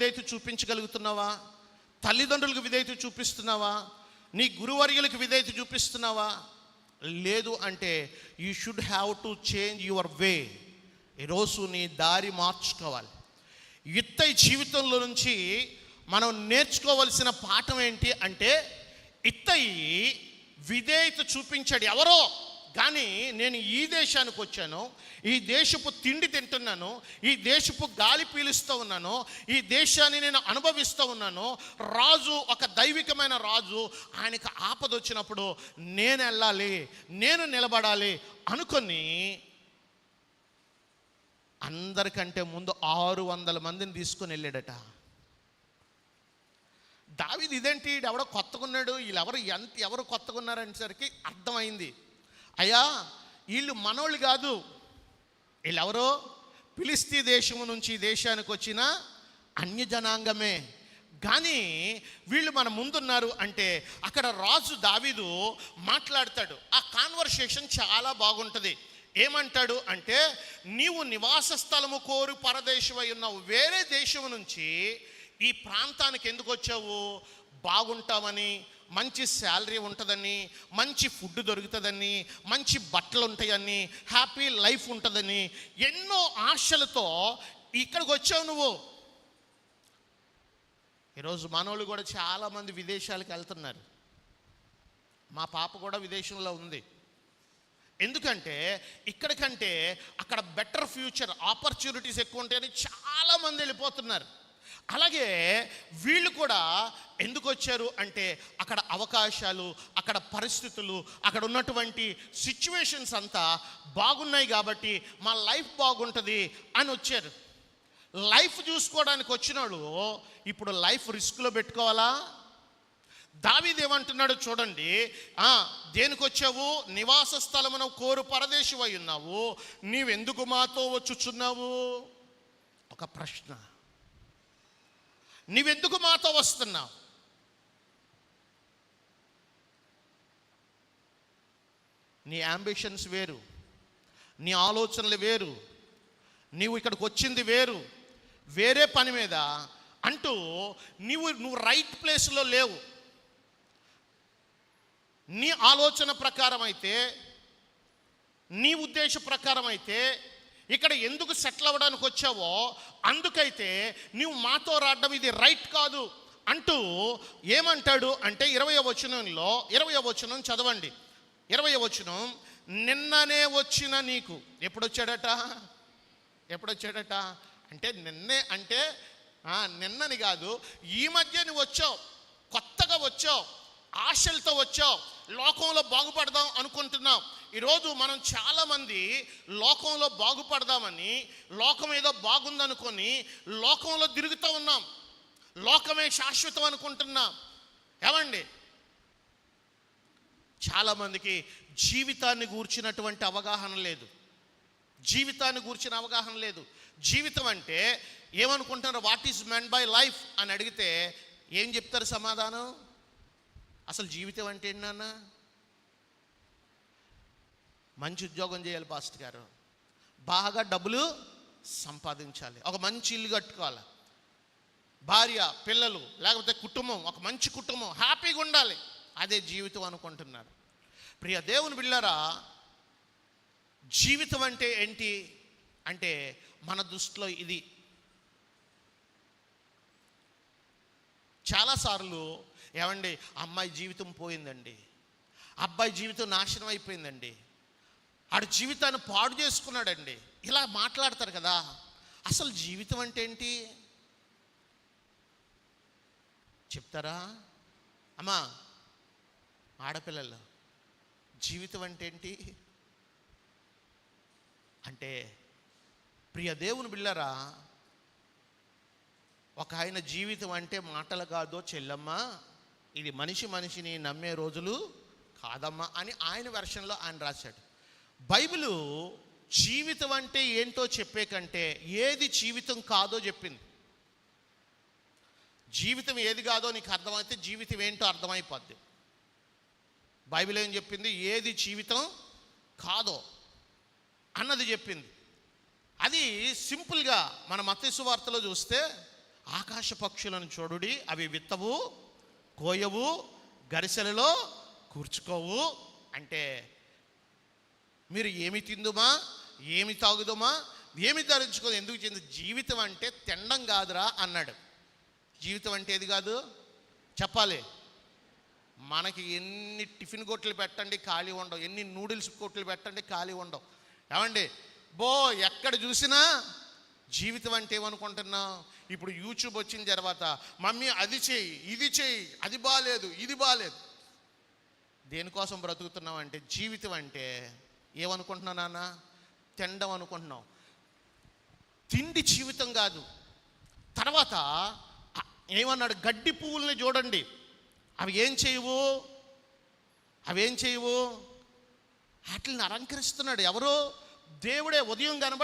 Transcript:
విధేయత చూపించగలుగుతున్నావా? తల్లిదండ్రులకు విధేయత చూపిస్తున్నావా? నీ గురువర్యులకు విధేయత చూపిస్తున్నావా? లేదు అంటే you should have to change your way ఈరోజు నీ దారి మార్చుకోవాలి. ఇత్తయి జీవితంలో నుంచి మనం నేర్చుకోవలసిన పాఠం ఏంటి అంటే ఇత్తయి విధేయత చూపించాడు ఎవరో. కానీ నేను ఈ దేశానికి వచ్చాను ఈ దేశపు తిండి తింటున్నాను ఈ దేశపు గాలి పీలుస్తూ ఉన్నాను ఈ దేశాన్ని నేను అనుభవిస్తూ ఉన్నాను. రాజు ఒక దైవికమైన రాజు ఆయనకు ఆపద వచ్చినప్పుడు నేను వెళ్ళాలి నేను నిలబడాలి అనుకొని అందరికంటే ముందు ఆరు వందల మందిని తీసుకొని వెళ్ళాడట. దావిది ఇదేంటి? ఈడు ఎవడో కొత్తగా ఉన్నాడు వీళ్ళెవరు ఎంత ఎవరు కొత్తగా ఉన్నారనేసరికి అర్థమైంది. అయ్యా వీళ్ళు మనోళ్ళు కాదు. వీళ్ళెవరో? ఫిలిస్తీ దేశము నుంచి దేశానికి వచ్చిన అన్య జనాంగమే కానీ వీళ్ళు మన ముందున్నారు అంటే అక్కడ రాజు దావీదు మాట్లాడతాడు. ఆ కాన్వర్సేషన్ చాలా బాగుంటుంది. ఏమంటాడు అంటే నీవు నివాస స్థలము కోరు పరదేశమై ఉన్నావు వేరే దేశం నుంచి ఈ ప్రాంతానికి ఎందుకు వచ్చావు? బాగుంటామని మంచి శాలరీ ఉంటుందని మంచి ఫుడ్ దొరుకుతుందని మంచి బట్టలు ఉంటాయని హ్యాపీ లైఫ్ ఉంటుందని ఎన్నో ఆశలతో ఇక్కడికి వచ్చావు నువ్వు. ఈరోజు మనోళ్ళు కూడా చాలామంది విదేశాలకు వెళ్తున్నారు. మా పాప కూడా విదేశంలో ఉంది. ఎందుకంటే ఇక్కడికంటే అక్కడ బెటర్ ఫ్యూచర్ ఆపర్చునిటీస్ ఎక్కువ ఉంటాయని చాలామంది వెళ్ళిపోతున్నారు. అలాగే వీళ్ళు కూడా ఎందుకు వచ్చారు అంటే అక్కడ అవకాశాలు అక్కడ పరిస్థితులు అక్కడ ఉన్నటువంటి సిచ్యువేషన్స్ అంతా బాగున్నాయి కాబట్టి మా లైఫ్ బాగుంటుంది అని వచ్చారు. లైఫ్ చూసుకోవడానికి వచ్చినాడు ఇప్పుడు లైఫ్ రిస్క్లో పెట్టుకోవాలా? దావిదేమంటున్నాడు చూడండి. దేనికి వచ్చావు? నివాస స్థలమున కోరు పరదేశమై ఉన్నావు. నీవెందుకు మాతో వచ్చుచున్నావు? ఒక ప్రశ్న. నీవెందుకు మాతో వస్తున్నావు? నీ అంబిషన్స్ వేరు. నీ ఆలోచనలు వేరు. నీవు ఇక్కడికి వచ్చింది వేరు. వేరే పని మీద అంటూ నీవు నువ్వు రైట్ ప్లేస్లో లేవు. నీ ఆలోచన ప్రకారం అయితే నీ ఉద్దేశ ప్రకారం అయితే ఇక్కడ ఎందుకు సెటిల్ అవ్వడానికి వచ్చావో అందుకైతే నీవు మాతో రావడం ఇది రైట్ కాదు అంటూ ఏమంటాడు అంటే ఇరవై వచనంలో ఇరవై వచనం చదవండి. ఇరవై వచనం నిన్ననే వచ్చిన నీకు. ఎప్పుడొచ్చాడట? ఎప్పుడొచ్చాడట? అంటే నిన్నే అంటే నిన్నని కాదు ఈ మధ్య నువ్వు వచ్చావు కొత్తగా వచ్చావు ఆశలతో వచ్చావు లోకంలో బాగుపడదాం అనుకుంటున్నాం ఈరోజు మనం చాలామంది లోకంలో బాగుపడదామని లోకం ఏదో బాగుందనుకొని లోకంలో తిరుగుతూ ఉన్నాం. లోకమే శాశ్వతం అనుకుంటున్నాం. ఏమండి? చాలామందికి జీవితాన్ని గూర్చినటువంటి అవగాహన లేదు. జీవితాన్ని గూర్చిన అవగాహన లేదు. జీవితం అంటే ఏమనుకుంటున్నారు? What is meant by life అని అడిగితే ఏం చెప్తారు సమాధానం? అసలు జీవితం అంటే ఏంటి నాన్న? మంచి ఉద్యోగం చేయాలి పాస్ట్ గారు. బాగా డబ్బులు సంపాదించాలి. ఒక మంచి ఇల్లు కట్టుకోవాలి. భార్య పిల్లలు లేకపోతే కుటుంబం ఒక మంచి కుటుంబం హ్యాపీగా ఉండాలి. అదే జీవితం అనుకుంటున్నారు. ప్రియ దేవుని బిళ్ళారా జీవితం అంటే ఏంటి? అంటే మన దృష్టిలో ఇది. చాలాసార్లు ఏమండి అమ్మాయి జీవితం పోయిందండి. అబ్బాయి జీవితం నాశనం అయిపోయిందండి. ఆడు జీవితాన్ని పాడు చేసుకున్నాడండి. ఇలా మాట్లాడతారు కదా. అసలు జీవితం అంటే ఏంటి? చెప్తారా? అమ్మా ఆడపిల్లలు జీవితం అంటే ఏంటి? అంటే ప్రియ దేవుని బిళ్ళరా ఒక ఆయన జీవితం అంటే మాటలు కాదో చెల్లమ్మ ఇది మనిషి మనిషిని నమ్మే రోజులు కాదమ్మా అని ఆయన వెర్షన్లో ఆయన రాశాడు. బైబిలు జీవితం అంటే ఏంటో చెప్పే కంటే ఏది జీవితం కాదో చెప్పింది. జీవితం ఏది కాదో నీకు అర్థమైతే జీవితం ఏంటో అర్థమైపోద్ది. బైబిల్ ఏం చెప్పింది? ఏది జీవితం కాదో అన్నది చెప్పింది. అది సింపుల్గా మన మతేసు వార్తలో చూస్తే ఆకాశ పక్షులను చూడుడి అవి విత్తవు కోయవు గరిసెలలో కూర్చుకోవు అంటే మీరు ఏమి తిందుమా? ఏమి తాగుదుమా? ఏమి ధరించుకోదు? ఎందుకు చెంది జీవితం అంటే తినడం కాదురా అన్నాడు. జీవితం అంటే ఏది కాదు? చెప్పాలి. మనకి ఎన్ని టిఫిన్ కొట్లు పెట్టండి ఖాళీ ఉండవు. ఎన్ని నూడిల్స్ కొట్లు పెట్టండి ఖాళీ ఉండవు. ఏమండి? బో ఎక్కడ చూసినా జీవితం అంటే ఏమనుకుంటున్నావు? ఇప్పుడు యూట్యూబ్ వచ్చిన తర్వాత మమ్మీ అది చేయి ఇది చేయి అది బాగాలేదు ఇది బాగాలేదు దేనికోసం బ్రతుకుతున్నాం అంటే జీవితం అంటే ఏమనుకుంటున్నావు నాన్న? తినడం అనుకుంటున్నాం తిండి జీవితం కాదు. తర్వాత ఏమన్నాడు? గడ్డి పువ్వుల్ని చూడండి. అవి ఏం చేయవు? అవేం చేయవు? వాటిని అలంకరిస్తున్నాడు. ఎవరో? దేవుడే ఉదయం కనబడి